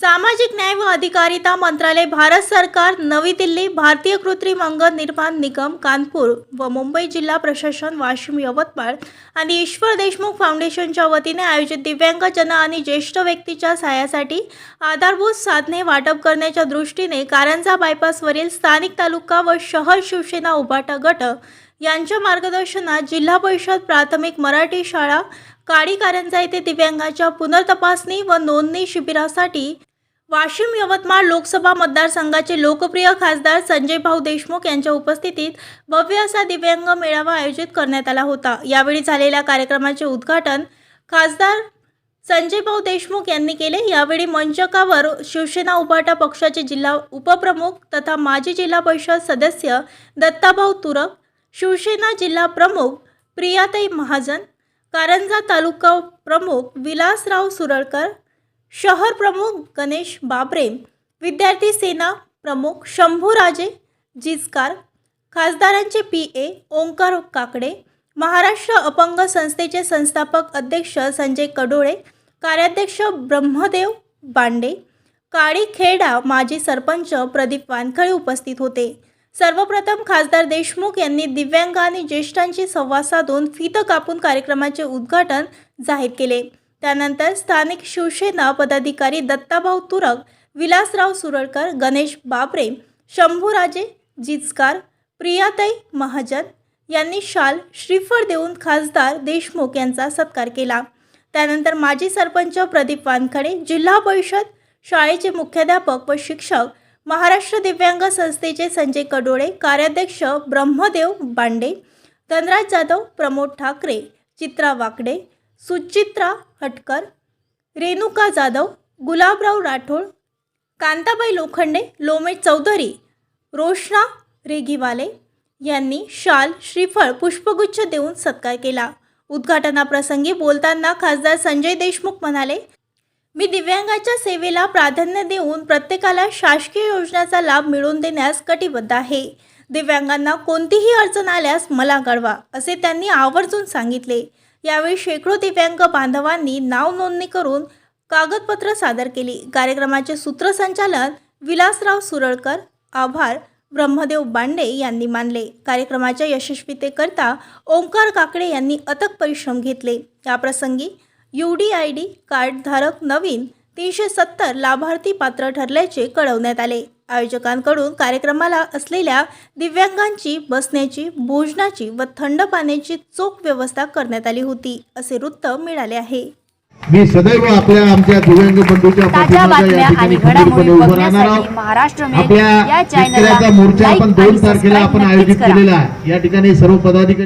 सामाजिक न्याय व अधिकारिता मंत्रालय भारत सरकार नवी दिल्ली भारतीय कृत्रिम अंग निर्माण निगम कानपूर व मुंबई जिल्हा प्रशासन वाशिम यवतमाळ आणि ईश्वर देशमुख फाउंडेशनच्या वतीने आयोजित दिव्यांग जन आणि ज्येष्ठ व्यक्तीच्या सहाय्यासाठी आधारभूत साधने वाटप करण्याच्या दृष्टीने कारंजा बायपासवरील स्थानिक तालुका व शहर शिवसेना उभाटा गट यांच्या मार्गदर्शनात जिल्हा परिषद प्राथमिक मराठी शाळा काडी कारंजा येथे दिव्यांगाच्या पुनर्तपासणी व नोंदणी शिबिरासाठी वाशिम यवतमाळ लोकसभा मतदारसंघाचे लोकप्रिय खासदार संजय भाऊ देशमुख यांच्या उपस्थितीत भव्य असा दिव्यांग मेळावा आयोजित करण्यात आला होता. यावेळी झालेल्या कार्यक्रमाचे उद्घाटन खासदार संजय भाऊ देशमुख यांनी केले. यावेळी मंचकावर शिवसेना उभाटा पक्षाचे जिल्हा उपप्रमुख तथा माजी जिल्हा परिषद सदस्य दत्ताभाऊ तुरक शिवसेना जिल्हा प्रमुख प्रियाताई महाजन कारंजा तालुका प्रमुख विलासराव सुरळकर शहर प्रमुख गणेश बाबरे विद्यार्थी सेना प्रमुख शंभूराजे जिचकार खासदारांचे पी ए ओंकार काकडे महाराष्ट्र अपंग संस्थेचे संस्थापक अध्यक्ष संजय कडोळे कार्याध्यक्ष ब्रह्मदेव बांडे काळीखेडा माजी सरपंच प्रदीप वानखळे उपस्थित होते. सर्वप्रथम खासदार देशमुख यांनी दिव्यांग आणि ज्येष्ठांशी संवाद साधून फीत कापून कार्यक्रमाचे उद्घाटन जाहीर केले. त्यानंतर स्थानिक शिवसेना पदाधिकारी दत्ताभाऊ तुरक विलासराव सुरळकर गणेश बाबरे शंभूराजे जिचकार प्रियाताई महाजन यांनी शाल श्रीफळ देऊन खासदार देशमुख यांचा सत्कार केला. त्यानंतर माजी सरपंच प्रदीप वानखडे जिल्हा परिषद शाळेचे मुख्याध्यापक व शिक्षक महाराष्ट्र दिव्यांग संस्थेचे संजय कडोळे कार्याध्यक्ष ब्रह्मदेव बांडे धनराज जाधव प्रमोद ठाकरे चित्रा वाकडे सुचित्रा हटकर रेणुका जाधव गुलाबराव राठोड कांताबाई लोखंडे लोमेश चौधरी रोशना रेगीवाले यांनी शाल श्रीफळ पुष्पगुच्छ देऊन सत्कार केला. उद्घाटनाप्रसंगी बोलताना खासदार संजय देशमुख म्हणाले मी दिव्यांगाच्या सेवेला प्राधान्य देऊन प्रत्येकाला शासकीय योजनेचा लाभ मिळवून देण्यास कटिबद्ध आहे. दिव्यांगांना कोणतीही अडचण आल्यास मला कळवा असे त्यांनी आवर्जून सांगितले. यावेळी शेकडो दिव्यांग बांधवांनी नाव नोंदणी करून कागदपत्र सादर केली. कार्यक्रमाचे सूत्रसंचालन विलासराव सुरळकर आभार ब्रह्मदेव बांडे यांनी मानले. कार्यक्रमाच्या यशस्वीतेकरता ओंकार काकडे यांनी अथक परिश्रम घेतले. याप्रसंगी यू डी आय डी कार्डधारक नवीन तीनशे सत्तर लाभार्थी पात्र ठरल्याचे कळवण्यात आले. आयोजकांकडून कार्यक्रमाला असलेल्या दिव्यांगांची बसण्याची भोजनाची व थंड पाण्याची चोख व्यवस्था करण्यात आली होती असे वृत्त मिळाले आहे. मी सदैव आपल्या आमच्या दिव्यांग बंधूच्या आपल्या मोर्चा आपण दोन तारखेला आपण आयोजित. केलेला आहे. या ठिकाणी सर्व पदाधिकारी